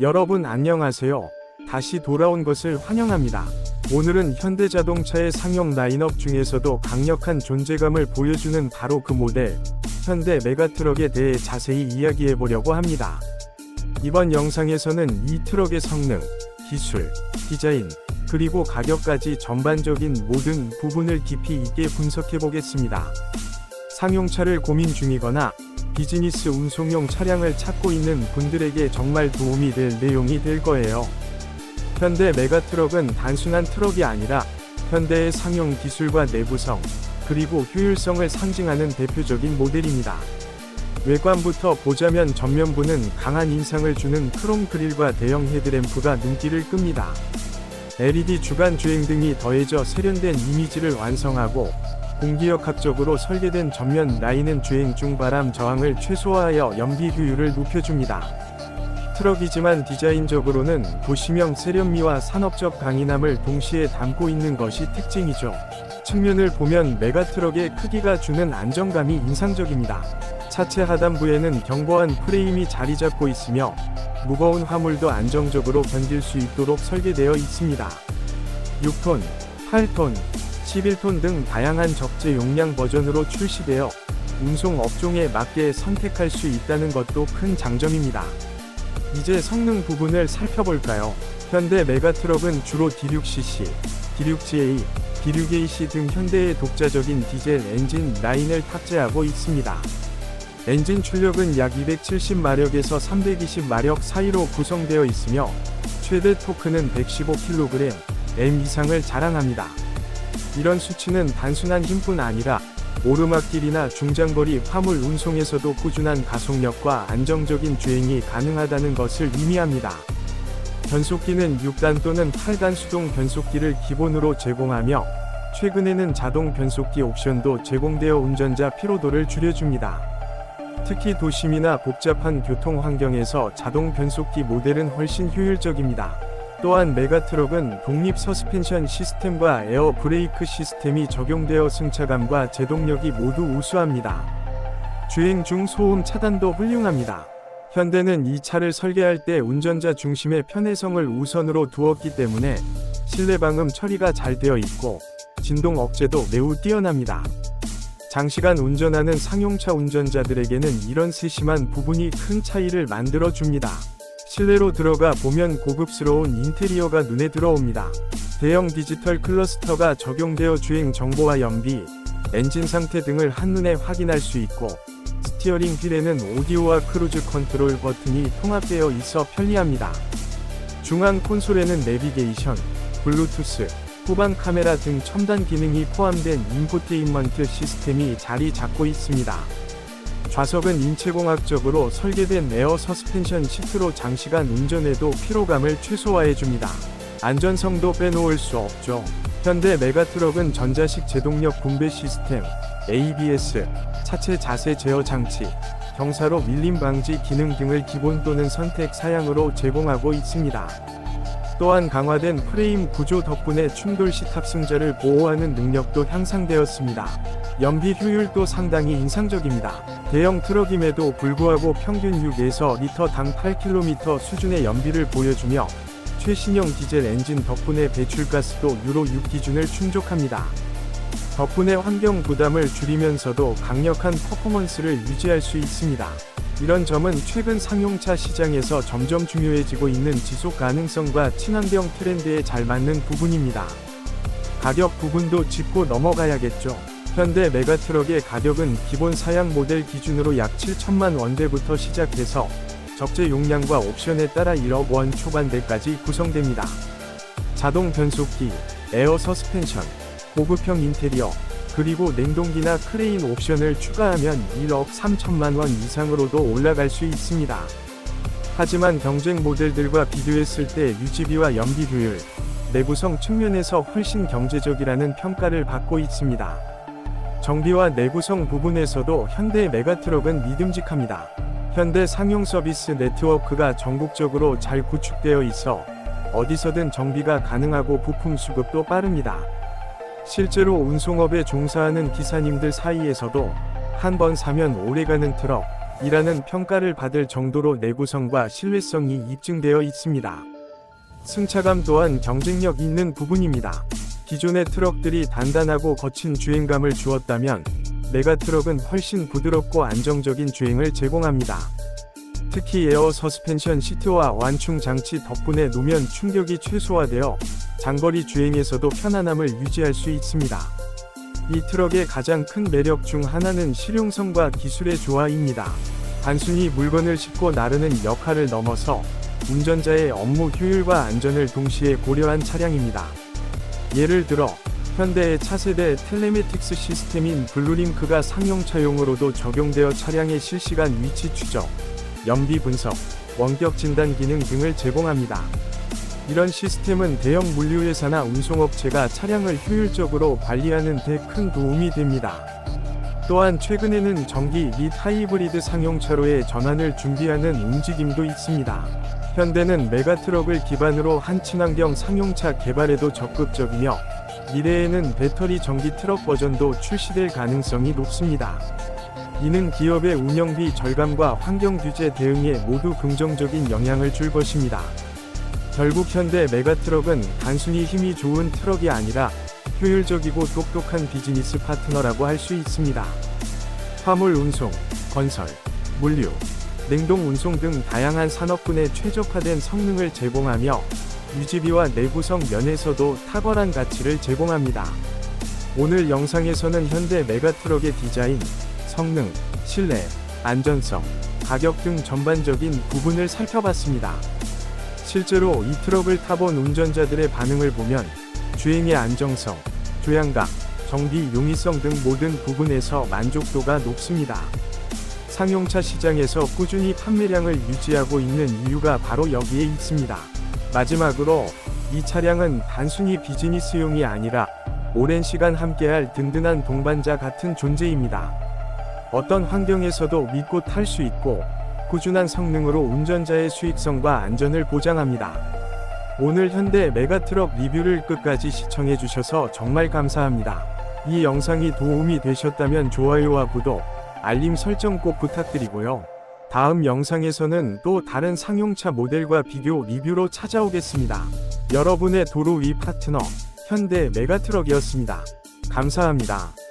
여러분 안녕하세요. 다시 돌아온 것을 환영합니다. 오늘은 현대자동차의 상용 라인업 중에서도 강력한 존재감을 보여주는 바로 그 모델, 현대 메가트럭에 대해 자세히 이야기해 보려고 합니다. 이번 영상에서는 이 트럭의 성능, 기술, 디자인, 그리고 가격까지 전반적인 모든 부분을 깊이 있게 분석해 보겠습니다. 상용차를 고민 중이거나 비즈니스 운송용 차량을 찾고 있는 분들에게 정말 도움이 될 내용이 될 거예요. 현대 메가트럭은 단순한 트럭이 아니라 현대의 상용 기술과 내구성, 그리고 효율성을 상징하는 대표적인 모델입니다. 외관부터 보자면 전면부는 강한 인상을 주는 크롬 그릴과 대형 헤드램프가 눈길을 끕니다. LED 주간 주행 등이 더해져 세련된 이미지를 완성하고 공기역학적으로 설계된 전면 라인은 주행 중 바람 저항을 최소화하여 연비 효율을 높여줍니다. 트럭이지만 디자인적으로는 도시명 세련미와 산업적 강인함을 동시에 담고 있는 것이 특징이죠. 측면을 보면 메가트럭의 크기가 주는 안정감이 인상적입니다. 차체 하단부에는 견고한 프레임이 자리 잡고 있으며 무거운 화물도 안정적으로 견딜 수 있도록 설계되어 있습니다. 6톤, 8톤, 11톤 등 다양한 적재 용량 버전으로 출시되어 운송 업종에 맞게 선택할 수 있다는 것도 큰 장점입니다. 이제 성능 부분을 살펴볼까요? 현대 메가트럭은 주로 D6cc, D6GA, D6AC 등 현대의 독자적인 디젤 엔진 라인을 탑재하고 있습니다. 엔진 출력은 약 270마력에서 320마력 사이로 구성되어 있으며 최대 토크는 115kg, M 이상을 자랑합니다. 이런 수치는 단순한 힘뿐 아니라 오르막길이나 중장거리 화물 운송에서도 꾸준한 가속력과 안정적인 주행이 가능하다는 것을 의미합니다. 변속기는 6단 또는 8단 수동 변속기를 기본으로 제공하며 최근에는 자동 변속기 옵션도 제공되어 운전자 피로도를 줄여줍니다. 특히 도심이나 복잡한 교통 환경에서 자동 변속기 모델은 훨씬 효율적입니다. 또한 메가트럭은 독립 서스펜션 시스템과 에어 브레이크 시스템이 적용되어 승차감과 제동력이 모두 우수합니다. 주행 중 소음 차단도 훌륭합니다. 현대는 이 차를 설계할 때 운전자 중심의 편의성을 우선으로 두었기 때문에 실내 방음 처리가 잘 되어 있고 진동 억제도 매우 뛰어납니다. 장시간 운전하는 상용차 운전자들에게는 이런 세심한 부분이 큰 차이를 만들어 줍니다. 실내로 들어가 보면 고급스러운 인테리어가 눈에 들어옵니다. 대형 디지털 클러스터가 적용되어 주행 정보와 연비, 엔진 상태 등을 한눈에 확인할 수 있고, 스티어링 휠에는 오디오와 크루즈 컨트롤 버튼이 통합되어 있어 편리합니다. 중앙 콘솔에는 내비게이션, 블루투스, 후방 카메라 등 첨단 기능이 포함된 인포테인먼트 시스템이 자리 잡고 있습니다. 좌석은 인체공학적으로 설계된 에어 서스펜션 시트로 장시간 운전에도 피로감을 최소화해줍니다. 안전성도 빼놓을 수 없죠. 현대 메가트럭은 전자식 제동력 분배 시스템, ABS, 차체 자세 제어 장치, 경사로 밀림 방지 기능 등을 기본 또는 선택 사양으로 제공하고 있습니다. 또한 강화된 프레임 구조 덕분에 충돌 시 탑승자를 보호하는 능력도 향상되었습니다. 연비 효율도 상당히 인상적입니다. 대형 트럭임에도 불구하고 평균 6에서 리터당 8km 수준의 연비를 보여주며 최신형 디젤 엔진 덕분에 배출가스도 유로 6 기준을 충족합니다. 덕분에 환경 부담을 줄이면서도 강력한 퍼포먼스를 유지할 수 있습니다. 이런 점은 최근 상용차 시장에서 점점 중요해지고 있는 지속 가능성과 친환경 트렌드에 잘 맞는 부분입니다. 가격 부분도 짚고 넘어가야겠죠. 현대 메가트럭의 가격은 기본 사양 모델 기준으로 약 7천만 원대부터 시작해서 적재 용량과 옵션에 따라 1억 원 초반대까지 구성됩니다. 자동 변속기, 에어 서스펜션, 고급형 인테리어, 그리고 냉동기나 크레인 옵션을 추가하면 1억 3천만 원 이상으로도 올라갈 수 있습니다. 하지만 경쟁 모델들과 비교했을 때 유지비와 연비 효율, 내구성 측면에서 훨씬 경제적이라는 평가를 받고 있습니다. 정비와 내구성 부분에서도 현대 메가트럭은 믿음직합니다. 현대 상용 서비스 네트워크가 전국적으로 잘 구축되어 있어 어디서든 정비가 가능하고 부품 수급도 빠릅니다. 실제로 운송업에 종사하는 기사님들 사이에서도 한 번 사면 오래가는 트럭, 이라는 평가를 받을 정도로 내구성과 신뢰성이 입증되어 있습니다. 승차감 또한 경쟁력 있는 부분입니다. 기존의 트럭들이 단단하고 거친 주행감을 주었다면 메가트럭은 훨씬 부드럽고 안정적인 주행을 제공합니다. 특히 에어 서스펜션 시트와 완충 장치 덕분에 노면 충격이 최소화되어 장거리 주행에서도 편안함을 유지할 수 있습니다. 이 트럭의 가장 큰 매력 중 하나는 실용성과 기술의 조화입니다. 단순히 물건을 싣고 나르는 역할을 넘어서 운전자의 업무 효율과 안전을 동시에 고려한 차량입니다. 예를 들어 현대의 차세대 텔레메틱스 시스템인 블루링크가 상용차용으로도 적용되어 차량의 실시간 위치 추적, 연비 분석, 원격 진단 기능 등을 제공합니다. 이런 시스템은 대형 물류회사나 운송업체가 차량을 효율적으로 관리하는 데 큰 도움이 됩니다. 또한 최근에는 전기 및 하이브리드 상용 차로의 전환을 준비하는 움직임도 있습니다. 현대는 메가트럭을 기반으로 한 친환경 상용차 개발에도 적극적이며 미래에는 배터리 전기 트럭 버전도 출시될 가능성이 높습니다. 이는 기업의 운영비 절감과 환경 규제 대응에 모두 긍정적인 영향을 줄 것입니다. 결국 현대 메가트럭은 단순히 힘이 좋은 트럭이 아니라 효율적이고 똑똑한 비즈니스 파트너라고 할 수 있습니다. 화물 운송, 건설, 물류, 냉동 운송 등 다양한 산업군에 최적화된 성능을 제공하며 유지비와 내구성 면에서도 탁월한 가치를 제공합니다. 오늘 영상에서는 현대 메가트럭의 디자인, 성능, 신뢰, 안전성, 가격 등 전반적인 부분을 살펴봤습니다. 실제로 이 트럭을 타본 운전자들의 반응을 보면 주행의 안정성, 조향각, 정비 용이성 등 모든 부분에서 만족도가 높습니다. 상용차 시장에서 꾸준히 판매량을 유지하고 있는 이유가 바로 여기에 있습니다. 마지막으로 이 차량은 단순히 비즈니스용이 아니라 오랜 시간 함께할 든든한 동반자 같은 존재입니다. 어떤 환경에서도 믿고 탈 수 있고 꾸준한 성능으로 운전자의 수익성과 안전을 보장합니다. 오늘 현대 메가트럭 리뷰를 끝까지 시청해 주셔서 정말 감사합니다. 이 영상이 도움이 되셨다면 좋아요와 구독, 알림 설정 꼭 부탁드리고요. 다음 영상에서는 또 다른 상용차 모델과 비교 리뷰로 찾아오겠습니다. 여러분의 도로 위 파트너, 현대 메가트럭이었습니다. 감사합니다.